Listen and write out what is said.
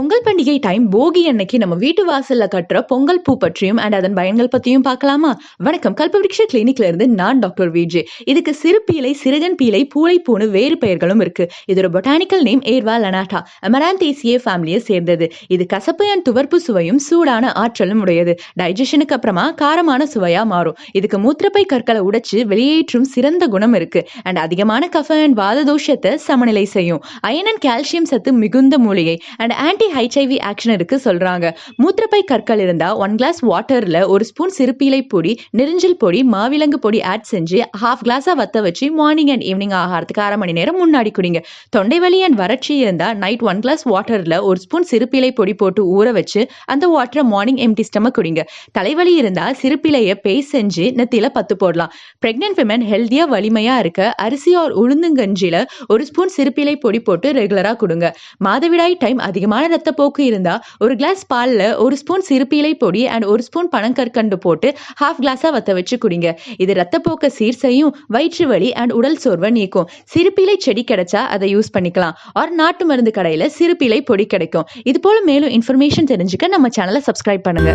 பொங்கல் பண்டிகை டைம் போகி அன்னைக்கு நம்ம வீட்டு வாசல்ல கட்டுற பொங்கல் பூ பற்றியும் அண்ட் அதன் பயன்கள் பத்தியும் பார்க்கலாமா? வணக்கம். கல்பவிருஷ கிளினிக்ல இருந்து நான் டாக்டர் விஜே இதுக்கு சிறு பீலை சிறுகன் பீலை பூளை பூனு வேறு பெயர்களும் இருக்கு. இதோட பொட்டானிக்கல் நேம் ஏர்வா லனாட்டா அமராந்தேசிய ஃபேமிலியை சேர்ந்தது. இது கசப்பு அண்ட் துவர்ப்பு சுவையும் சூடான ஆற்றலும் உடையது. டைஜஷனுக்கு அப்புறமா காரமான சுவையா மாறும். இதுக்கு மூத்திரப்பை கற்களை உடைச்சு வெளியேற்றும் சிறந்த குணம் இருக்கு. அண்ட் அதிகமான கஃப அண்ட் வாத தோஷத்தை சமநிலை செய்யும். அயன் அண்ட் கால்சியம் சத்து மிகுந்த மூலிகை. அண்ட் ஆன்டி ஹெச்ஐவி ஆக்ஷன் இருக்கு சொல்றாங்க. மூத்திரப்பை கற்கள் இருந்தா ஒன் கிளாஸ் வாட்டர்ல ஒரு ஸ்பூன் சிறுபீலை பொடி நெரிஞ்சல் பொடி மாவிலங்கு பொடி ஆட் செஞ்சு ஹாஃப் கிளாஸா வத்த வச்சு மார்னிங் அண்ட் ஈவினிங் ஆகாரத்துக்கு அரை மணி நேரம் முன்னாடி குடிங்க. தொண்டை வலி அண்ட் வறட்சி இருந்தா நைட் ஒன் கிளாஸ் வாட்டர்ல ஒரு ஸ்பூன் சிறுபீலை பொடி போட்டு ஊற வச்சு அந்த வாட்டரை மார்னிங் எம்டி ஸ்டமக் குடிங்க. தலைவலி இருந்தா சிறுபிலையை பேஸ்ட் செஞ்சு நெத்தியில பத்து போடலாம். பிரெக்னென்ட் விமன் ஹெல்த்தியா வலிமையா இருக்க அரிசி ஆர் உளுந்துங்கஞ்சில ஒரு ஸ்பூன் சிறுபிலை பொடி போட்டு ரெகுலரா கொடுங்க. மாதவிடாய் டைம் அதிகமான ரத்தப்போக்கு இருந்தா ஒரு கிளாஸ் பால்ல ஒரு ஸ்பூன் சிறுபீலை பொடி அண்ட் ஒரு ஸ்பூன் பனங்கற்கண்டு போட்டு ஹாஃப் கிளாஸா வத்த வச்சு குடிங்க. இது ரத்தப்போக்கை சீர் செய்யும் வயிற்று வலி அண்ட் உடல் சோர்வை நீக்கும். சிறுபீலை செடி கிடைச்சா அதை யூஸ் பண்ணிக்கலாம். ஆர் நாட்டு மருந்து கடையில சிறுப்பிலை பொடி கிடைக்கும். இது போல மேலும் இன்ஃபர்மேஷன் தெரிஞ்சுக்க நம்ம சேனலை சப்ஸ்கிரைப் பண்ணுங்க.